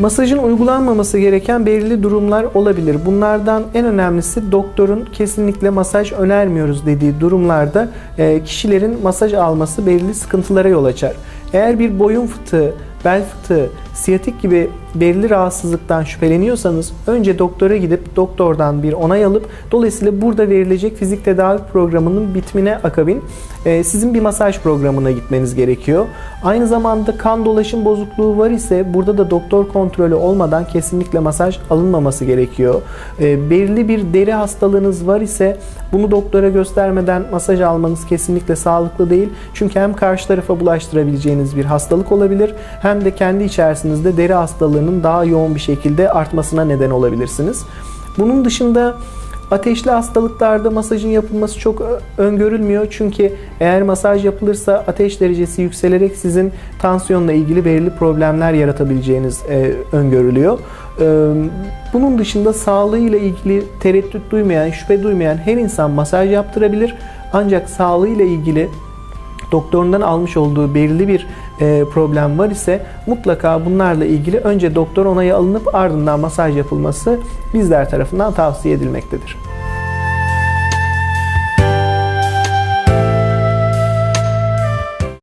Masajın uygulanmaması gereken belirli durumlar olabilir. Bunlardan en önemlisi doktorun kesinlikle masaj önermiyoruz dediği durumlarda e, kişilerin masaj alması belirli sıkıntılara yol açar. Eğer bir boyun fıtığı, bel fıtığı, siyatik gibi belirli rahatsızlıktan şüpheleniyorsanız önce doktora gidip doktordan bir onay alıp dolayısıyla burada verilecek fizik tedavi programının bitmine akabin e, sizin bir masaj programına gitmeniz gerekiyor. Aynı zamanda kan dolaşım bozukluğu var ise burada da doktor kontrolü olmadan kesinlikle masaj alınmaması gerekiyor. E, belirli bir deri hastalığınız var ise bunu doktora göstermeden masaj almanız kesinlikle sağlıklı değil. Çünkü hem karşı tarafa bulaştırabileceğiniz bir hastalık olabilir hem de kendi içerisinizde deri hastalığının daha yoğun bir şekilde artmasına neden olabilirsiniz. Bunun dışında Ateşli hastalıklarda masajın yapılması çok öngörülmüyor. Çünkü eğer masaj yapılırsa ateş derecesi yükselerek sizin tansiyonla ilgili belirli problemler yaratabileceğiniz e, öngörülüyor. E, bunun dışında sağlığıyla ilgili tereddüt duymayan, şüphe duymayan her insan masaj yaptırabilir. Ancak sağlığıyla ilgili doktorundan almış olduğu belirli bir e, problem var ise mutlaka bunlarla ilgili önce doktor onayı alınıp ardından masaj yapılması bizler tarafından tavsiye edilmektedir.